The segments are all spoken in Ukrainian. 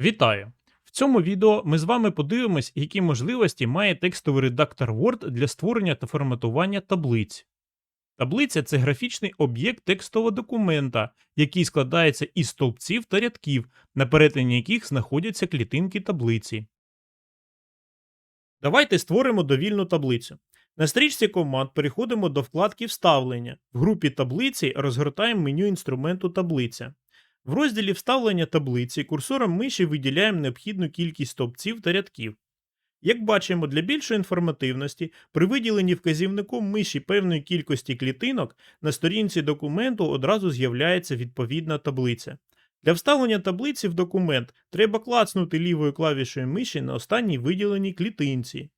Вітаю! В цьому відео ми з вами подивимось, які можливості має текстовий редактор Word для створення та форматування таблиць. Таблиця це графічний об'єкт текстового документа, який складається із стовпців та рядків, на перетині яких знаходяться клітинки таблиці. Давайте створимо довільну таблицю. На стрічці команд переходимо до вкладки Вставлення. В групі таблиці розгортаємо меню інструменту таблиця. В розділі Вставлення таблиці курсором миші виділяємо необхідну кількість стовпців та рядків. Як бачимо, для більшої інформативності, при виділенні вказівником миші певної кількості клітинок на сторінці документу одразу з'являється відповідна таблиця. Для вставлення таблиці в документ треба клацнути лівою клавішою миші на останній виділеній клітинці.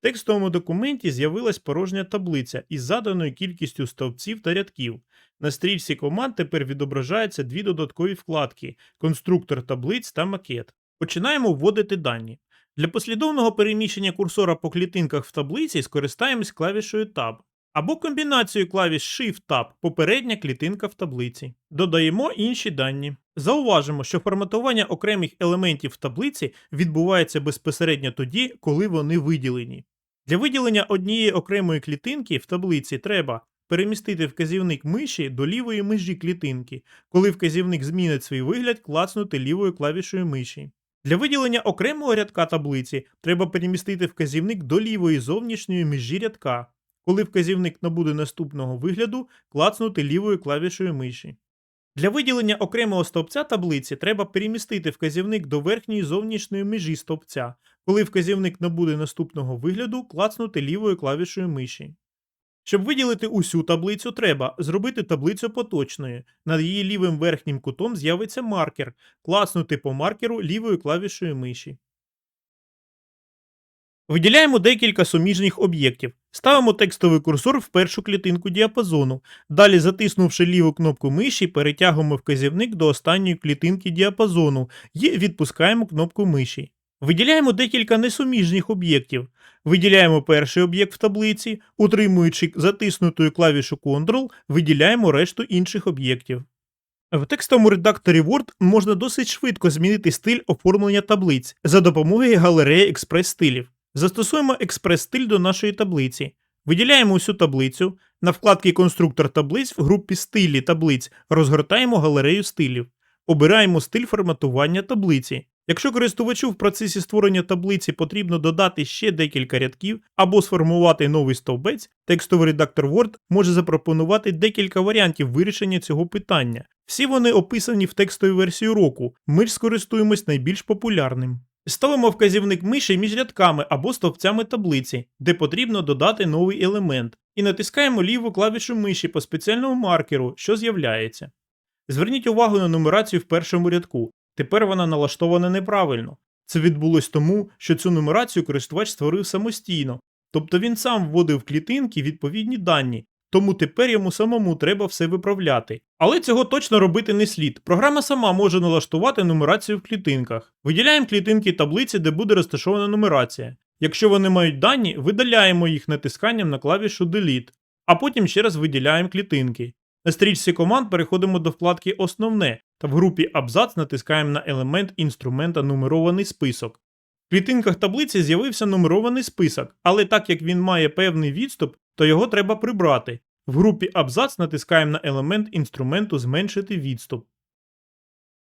В текстовому документі з'явилась порожня таблиця із заданою кількістю стовпців та рядків. На стрічці команд тепер відображаються дві додаткові вкладки конструктор таблиць та макет. Починаємо вводити дані. Для послідовного переміщення курсора по клітинках в таблиці скористаємось клавішою Tab або комбінацією клавіш Shift-Tab попередня клітинка в таблиці. Додаємо інші дані. Зауважимо, що форматування окремих елементів в таблиці відбувається безпосередньо тоді, коли вони виділені. Для виділення однієї окремої клітинки в таблиці треба перемістити вказівник миші до лівої межі клітинки, коли вказівник змінить свій вигляд, клацнути лівою клавішою миші. Для виділення окремого рядка таблиці треба перемістити вказівник до лівої зовнішньої межі рядка, коли вказівник набуде наступного вигляду, клацнути лівою клавішою миші. Для виділення окремого стовпця таблиці треба перемістити вказівник до верхньої зовнішньої межі стовпця, коли вказівник набуде наступного вигляду, клацнути лівою клавішою миші. Щоб виділити усю таблицю, треба зробити таблицю поточною. Над її лівим верхнім кутом з'явиться маркер, класнути по маркеру лівою клавішою миші. Виділяємо декілька суміжних об'єктів. Ставимо текстовий курсор в першу клітинку діапазону. Далі, затиснувши ліву кнопку миші, перетягуємо вказівник до останньої клітинки діапазону і відпускаємо кнопку миші. Виділяємо декілька несуміжних об'єктів. Виділяємо перший об'єкт в таблиці, утримуючи затиснутою клавішу Ctrl, виділяємо решту інших об'єктів. В текстовому редакторі Word можна досить швидко змінити стиль оформлення таблиць за допомогою галереї експрес-стилів. Застосуємо експрес-стиль до нашої таблиці. Виділяємо усю таблицю. На вкладці Конструктор таблиць в групі Стилі таблиць розгортаємо галерею стилів. Обираємо стиль форматування таблиці. Якщо користувачу в процесі створення таблиці потрібно додати ще декілька рядків або сформувати новий стовбець, текстовий редактор Word може запропонувати декілька варіантів вирішення цього питання. Всі вони описані в текстовій версії року, ми ж скористуємось найбільш популярним. Ставимо вказівник миші між рядками або стовпцями таблиці, де потрібно додати новий елемент, і натискаємо ліву клавішу миші по спеціальному маркеру, що з'являється. Зверніть увагу на нумерацію в першому рядку. Тепер вона налаштована неправильно. Це відбулось тому, що цю нумерацію користувач створив самостійно, тобто він сам вводив клітинки відповідні дані, тому тепер йому самому треба все виправляти. Але цього точно робити не слід. Програма сама може налаштувати нумерацію в клітинках. Виділяємо клітинки таблиці, де буде розташована нумерація. Якщо вони мають дані, видаляємо їх натисканням на клавішу Delete, а потім ще раз виділяємо клітинки. На стрічці команд переходимо до вкладки Основне та в групі Абзац натискаємо на елемент інструмента Нумерований список. В клітинках таблиці з'явився нумерований список, але так як він має певний відступ, то його треба прибрати. В групі Абзац натискаємо на елемент інструменту Зменшити відступ.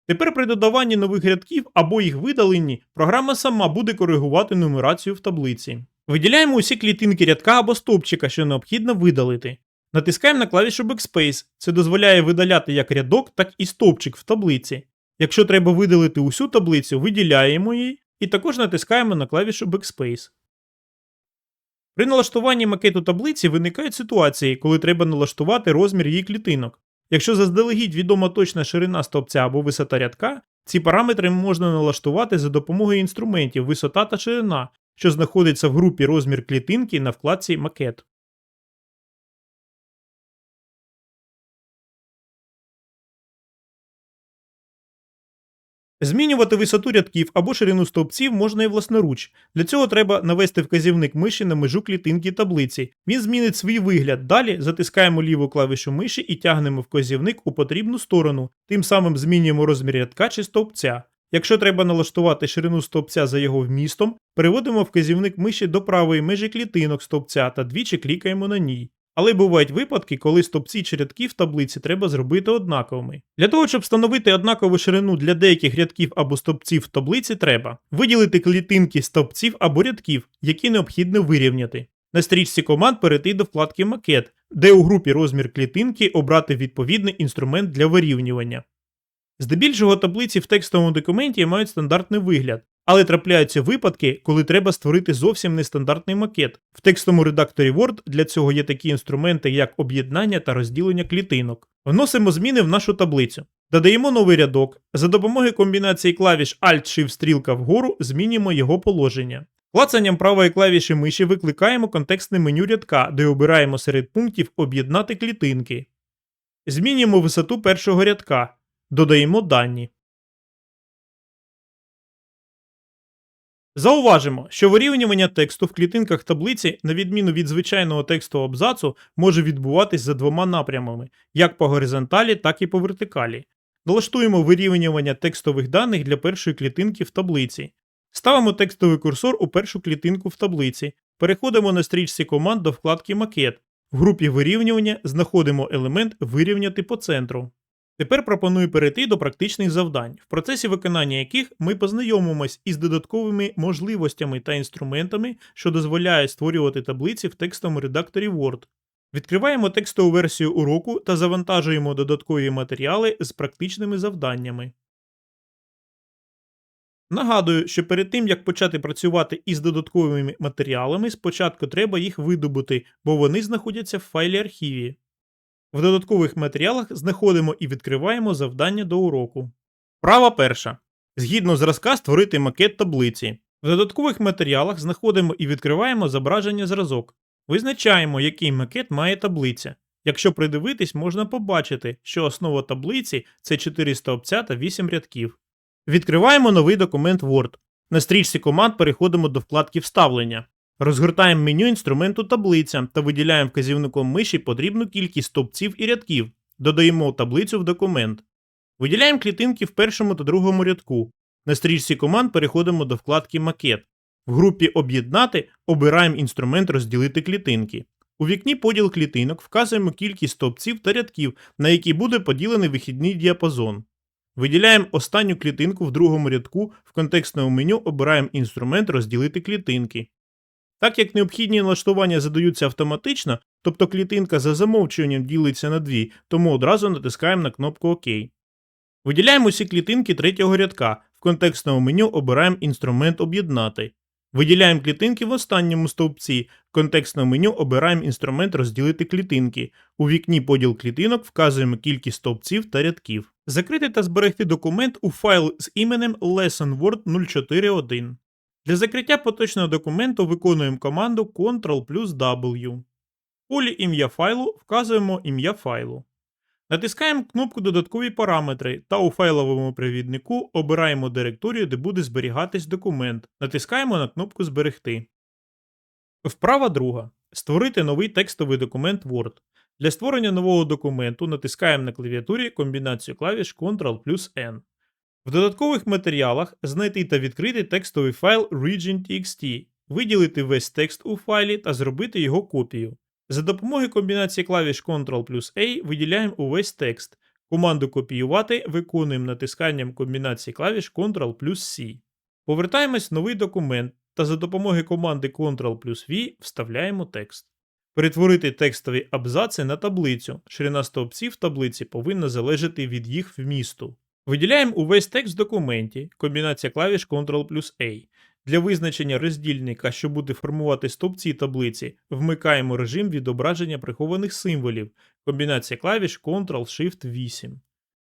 Тепер при додаванні нових рядків або їх видаленні програма сама буде коригувати нумерацію в таблиці. Виділяємо усі клітинки рядка або стовпчика, що необхідно видалити. Натискаємо на клавішу Backspace. Це дозволяє видаляти як рядок, так і стовпчик в таблиці. Якщо треба видалити усю таблицю, виділяємо її і також натискаємо на клавішу Backspace. При налаштуванні макету таблиці виникають ситуації, коли треба налаштувати розмір її клітинок. Якщо заздалегідь відома точна ширина стовпця або висота рядка, ці параметри можна налаштувати за допомогою інструментів висота та ширина, що знаходиться в групі розмір клітинки на вкладці Макет. Змінювати висоту рядків або ширину стовпців можна і власноруч. Для цього треба навести вказівник миші на межу клітинки таблиці. Він змінить свій вигляд. Далі затискаємо ліву клавішу миші і тягнемо вказівник у потрібну сторону, тим самим змінюємо розмір рядка чи стовпця. Якщо треба налаштувати ширину стовпця за його вмістом, переводимо вказівник миші до правої межі клітинок стовпця та двічі клікаємо на ній. Але бувають випадки, коли стовпці чи рядки в таблиці треба зробити однаковими. Для того, щоб встановити однакову ширину для деяких рядків або стовпців в таблиці, треба виділити клітинки стовпців або рядків, які необхідно вирівняти. На стрічці команд перейти до вкладки Макет, де у групі розмір клітинки обрати відповідний інструмент для вирівнювання. Здебільшого таблиці в текстовому документі мають стандартний вигляд, але трапляються випадки, коли треба створити зовсім нестандартний макет. В текстовому редакторі Word для цього є такі інструменти, як об'єднання та розділення клітинок. Вносимо зміни в нашу таблицю. Додаємо новий рядок. За допомогою комбінації клавіш Alt-Shift стрілка вгору змінюємо його положення. Клацанням правої клавіші миші викликаємо контекстне меню рядка, де обираємо серед пунктів Об'єднати клітинки. Змінюємо висоту першого рядка. Додаємо дані. Зауважимо, що вирівнювання тексту в клітинках таблиці, на відміну від звичайного текстового абзацу, може відбуватись за двома напрямами, як по горизонталі, так і по вертикалі. Налаштуємо вирівнювання текстових даних для першої клітинки в таблиці. Ставимо текстовий курсор у першу клітинку в таблиці. Переходимо на стрічці команд до вкладки Макет. В групі вирівнювання знаходимо елемент Вирівняти по центру. Тепер пропоную перейти до практичних завдань, в процесі виконання яких ми познайомимось із додатковими можливостями та інструментами, що дозволяють створювати таблиці в текстовому редакторі Word. Відкриваємо текстову версію уроку та завантажуємо додаткові матеріали з практичними завданнями. Нагадую, що перед тим як почати працювати із додатковими матеріалами, спочатку треба їх видобути, бо вони знаходяться в файлі архіві. В додаткових матеріалах знаходимо і відкриваємо завдання до уроку. Права перша. Згідно зразка створити макет таблиці. В додаткових матеріалах знаходимо і відкриваємо зображення зразок. Визначаємо, який макет має таблиця. Якщо придивитись, можна побачити, що основа таблиці це 4 стовпця та 8 рядків. Відкриваємо новий документ Word. На стрічці команд переходимо до вкладки Вставлення. Розгортаємо меню інструменту таблиця та виділяємо вказівником миші потрібну кількість стовпців і рядків. Додаємо таблицю в документ. Виділяємо клітинки в першому та другому рядку. На стрічці команд переходимо до вкладки Макет. В групі Об'єднати обираємо інструмент Розділити клітинки. У вікні поділ клітинок вказуємо кількість стовпців та рядків, на які буде поділений вихідний діапазон. Виділяємо останню клітинку в другому рядку, в контекстному меню обираємо інструмент Розділити клітинки. Так як необхідні налаштування задаються автоматично, тобто клітинка за замовчуванням ділиться на дві, тому одразу натискаємо на кнопку ОК. Виділяємо усі клітинки третього рядка, в контекстному меню обираємо інструмент Об'єднати. Виділяємо клітинки в останньому стовпці, в контекстному меню обираємо інструмент Розділити клітинки. У вікні поділ клітинок вказуємо кількість стовпців та рядків. Закрити та зберегти документ у файл з іменем Lesson Word 041. Для закриття поточного документу виконуємо команду Ctrl плюс W. В полі ім'я файлу вказуємо ім'я файлу. Натискаємо кнопку Додаткові параметри та у файловому привіднику обираємо директорію, де буде зберігатись документ. Натискаємо на кнопку Зберегти. Вправа друга. Створити новий текстовий документ Word. Для створення нового документу натискаємо на клавіатурі комбінацію клавіш Ctrl плюс N. В додаткових матеріалах знайти та відкрити текстовий файл region.txt, виділити весь текст у файлі та зробити його копію. За допомогою комбінації клавіш Ctrl плюс A виділяємо увесь текст. Команду копіювати виконуємо натисканням комбінації клавіш Ctrl плюс C. Повертаємось в новий документ та за допомогою команди Ctrl плюс V вставляємо текст. Перетворити текстові абзаци на таблицю. Ширина стовпців таблиці повинна залежати від їх вмісту. Виділяємо увесь текст в документі, комбінація клавіш Ctrl плюс A. Для визначення роздільника, що буде формувати стовпці таблиці, вмикаємо режим відображення прихованих символів, комбінація клавіш Ctrl-Shift-8.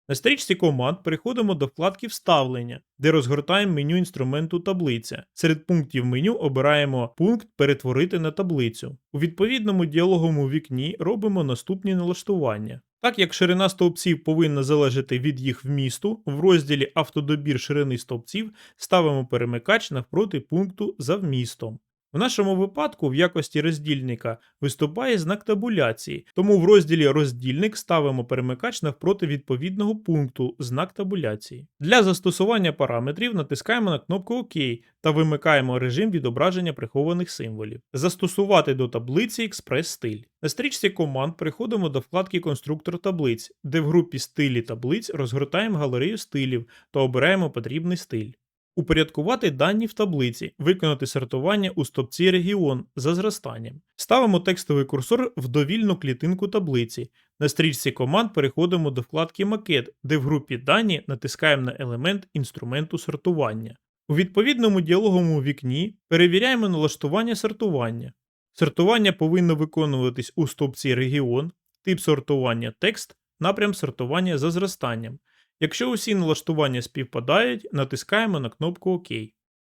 На стрічці команд переходимо до вкладки Вставлення, де розгортаємо меню інструменту таблиця. Серед пунктів меню обираємо пункт Перетворити на таблицю. У відповідному діалоговому вікні робимо наступні налаштування. Так як ширина стовпців повинна залежати від їх вмісту, в розділі Автодобір ширини стовпців ставимо перемикач навпроти пункту за вмістом. В нашому випадку в якості роздільника виступає знак табуляції, тому в розділі роздільник ставимо перемикач навпроти відповідного пункту знак табуляції. Для застосування параметрів натискаємо на кнопку ОК та вимикаємо режим відображення прихованих символів. Застосувати до таблиці експрес-стиль. На стрічці команд переходимо до вкладки Конструктор таблиць, де в групі стилі таблиць розгортаємо галерею стилів та обираємо потрібний стиль. Упорядкувати дані в таблиці, виконати сортування у стопці регіон за зростанням. Ставимо текстовий курсор в довільну клітинку таблиці. На стрічці команд переходимо до вкладки Макет, де в групі дані натискаємо на елемент інструменту сортування. У відповідному діалоговому вікні перевіряємо налаштування сортування. Сортування повинно виконуватись у стопці регіон, тип сортування текст, напрям сортування за зростанням. Якщо усі налаштування співпадають, натискаємо на кнопку ОК.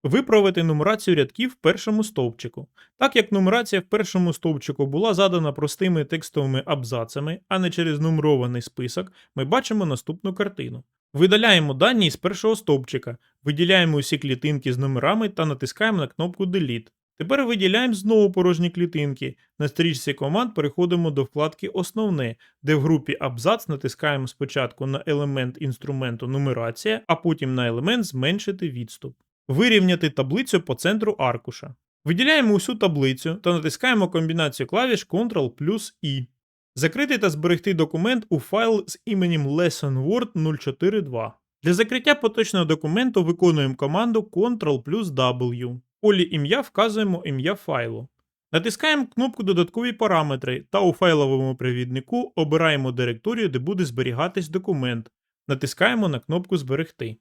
Виправити нумерацію рядків в першому стовпчику. Так як нумерація в першому стовпчику була задана простими текстовими абзацами, а не через нумерований список, ми бачимо наступну картину. Видаляємо дані з першого стовпчика, виділяємо усі клітинки з номерами та натискаємо на кнопку Delete. Тепер виділяємо знову порожні клітинки. На стрічці команд переходимо до вкладки Основне, де в групі Абзац натискаємо спочатку на елемент інструменту нумерація, а потім на елемент Зменшити відступ. Вирівняти таблицю по центру аркуша. Виділяємо усю таблицю та натискаємо комбінацію клавіш Ctrl плюс I. Закрити та зберегти документ у файл з іменем Lesson Word 042. Для закриття поточного документу виконуємо команду Ctrl плюс W. Полі ім'я вказуємо ім'я файлу. Натискаємо кнопку Додаткові параметри та у файловому привіднику обираємо директорію, де буде зберігатись документ. Натискаємо на кнопку Зберегти.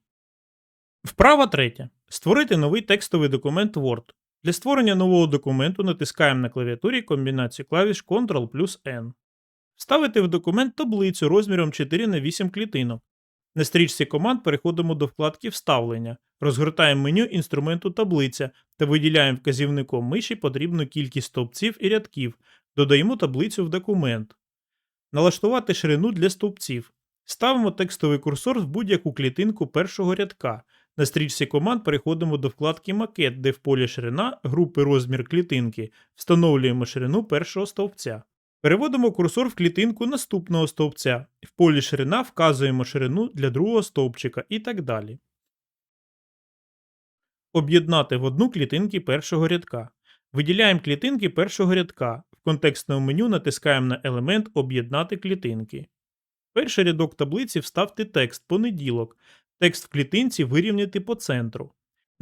Вправа третя. Створити новий текстовий документ Word. Для створення нового документу натискаємо на клавіатурі комбінацію клавіш Ctrl плюс N. Вставити в документ таблицю розміром 4 на 8 клітинок. На стрічці команд переходимо до вкладки Вставлення, розгортаємо меню інструменту таблиця та виділяємо вказівником миші потрібну кількість стовпців і рядків, додаємо таблицю в документ. Налаштувати ширину для стовпців. Ставимо текстовий курсор в будь-яку клітинку першого рядка. На стрічці команд переходимо до вкладки Макет, де в полі ширина групи розмір клітинки, встановлюємо ширину першого стовпця. Переводимо курсор в клітинку наступного стовпця. В полі ширина вказуємо ширину для другого стовпчика і так далі. Об'єднати в одну клітинки першого рядка. Виділяємо клітинки першого рядка. В контекстному меню натискаємо на елемент Об'єднати клітинки. Перший рядок таблиці вставте текст понеділок. Текст в клітинці вирівняти по центру.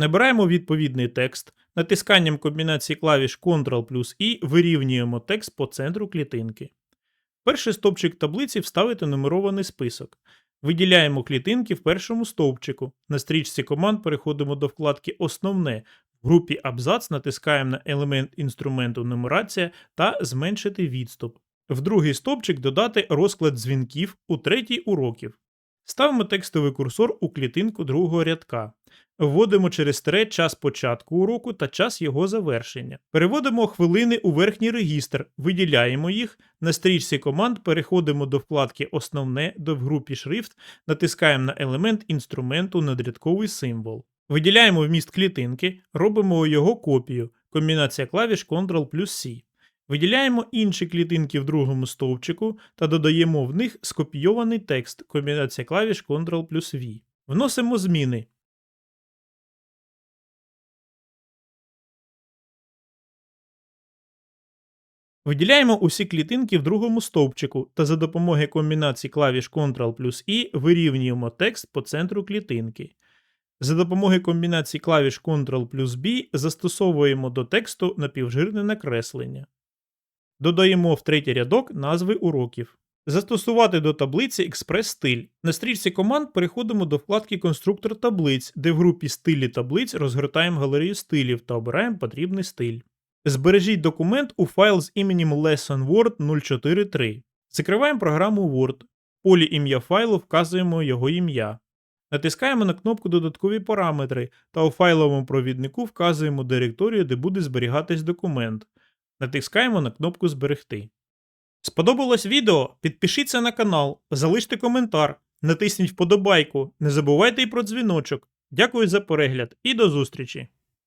Набираємо відповідний текст, натисканням комбінації клавіш Ctrl плюс I вирівнюємо текст по центру клітинки. Перший стовпчик таблиці вставити нумерований список. Виділяємо клітинки в першому стовпчику. На стрічці команд переходимо до вкладки Основне. В групі Абзац натискаємо на елемент інструменту нумерація та зменшити відступ. В другий стовпчик додати розклад дзвінків у третій уроків. Ставимо текстовий курсор у клітинку другого рядка. Вводимо через тире час початку уроку та час його завершення. Переводимо хвилини у верхній регістр, виділяємо їх. На стрічці команд переходимо до вкладки Основне до в групі Шрифт, натискаємо на елемент інструменту надрядковий символ. Виділяємо вміст клітинки, робимо його копію. Комбінація клавіш Ctrl плюс C. Виділяємо інші клітинки в другому стовпчику та додаємо в них скопійований текст. Комбінація клавіш Ctrl плюс V. Вносимо зміни. Виділяємо усі клітинки в другому стовпчику та за допомогою комбінації клавіш Ctrl плюс I вирівнюємо текст по центру клітинки. За допомогою комбінації клавіш Ctrl плюс B застосовуємо до тексту напівжирне накреслення. Додаємо в третій рядок назви уроків. Застосувати до таблиці експрес-стиль. На стрічці команд переходимо до вкладки Конструктор таблиць, де в групі стилі таблиць розгортаємо галерею стилів та обираємо потрібний стиль. Збережіть документ у файл з іменем Lesson Word 043. Закриваємо програму Word. В полі ім'я файлу вказуємо його ім'я. Натискаємо на кнопку Додаткові параметри та у файловому провіднику вказуємо директорію, де буде зберігатись документ. Натискаємо на кнопку Зберегти. Сподобалось відео? Підпишіться на канал, залиште коментар, натисніть вподобайку, не забувайте і про дзвіночок. Дякую за перегляд і до зустрічі!